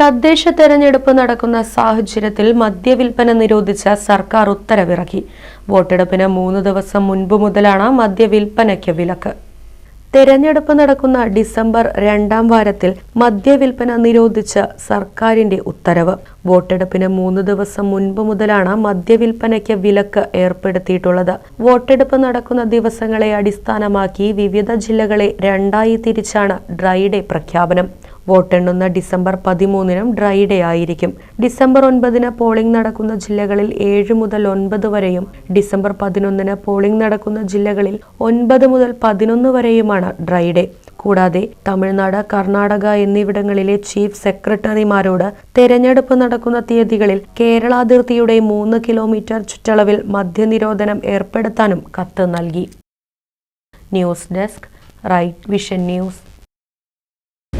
തദ്ദേശ തെരഞ്ഞെടുപ്പ് നടക്കുന്ന സാഹചര്യത്തിൽ മദ്യവിൽപ്പന നിരോധിച്ച സർക്കാർ ഉത്തരവിറക്കി. വോട്ടെടുപ്പിന് മൂന്ന് ദിവസം മുൻപ് മുതലാണ് മദ്യവിൽപ്പനയ്ക്ക് വിലക്ക്. തെരഞ്ഞെടുപ്പ് നടക്കുന്ന ഡിസംബർ രണ്ടാം വാരത്തിൽ മദ്യവിൽപ്പന നിരോധിച്ച സർക്കാരിന്റെ ഉത്തരവ്. വോട്ടെടുപ്പിന് മൂന്ന് ദിവസം മുൻപ് മുതലാണ് മദ്യവിൽപ്പനയ്ക്ക് വിലക്ക് ഏർപ്പെടുത്തിയിട്ടുള്ളത്. വോട്ടെടുപ്പ് നടക്കുന്ന ദിവസങ്ങളെ അടിസ്ഥാനമാക്കി വിവിധ ജില്ലകളെ രണ്ടായി തിരിച്ചാണ് ഡ്രൈഡേ പ്രഖ്യാപനം. വോട്ടെണ്ണുന്ന ഡിസംബർ പതിമൂന്നിനും ഡ്രൈ ഡേ ആയിരിക്കും. ഡിസംബർ ഒൻപതിന് പോളിംഗ് നടക്കുന്ന ജില്ലകളിൽ ഏഴ് മുതൽ ഒൻപത് വരെയും ഡിസംബർ പതിനൊന്നിന് പോളിംഗ് നടക്കുന്ന ജില്ലകളിൽ ഒൻപത് മുതൽ പതിനൊന്ന് വരെയുമാണ് ഡ്രൈ ഡേ. കൂടാതെ തമിഴ്നാട് കർണാടക എന്നിവിടങ്ങളിലെ ചീഫ് സെക്രട്ടറിമാരോട് തെരഞ്ഞെടുപ്പ് നടക്കുന്ന തീയതികളിൽ കേരളാതിർത്തിയുടെ മൂന്ന് കിലോമീറ്റർ ചുറ്റളവിൽ മദ്യനിരോധനം ഏർപ്പെടുത്താനും കത്ത് നൽകി. News desk right vision news.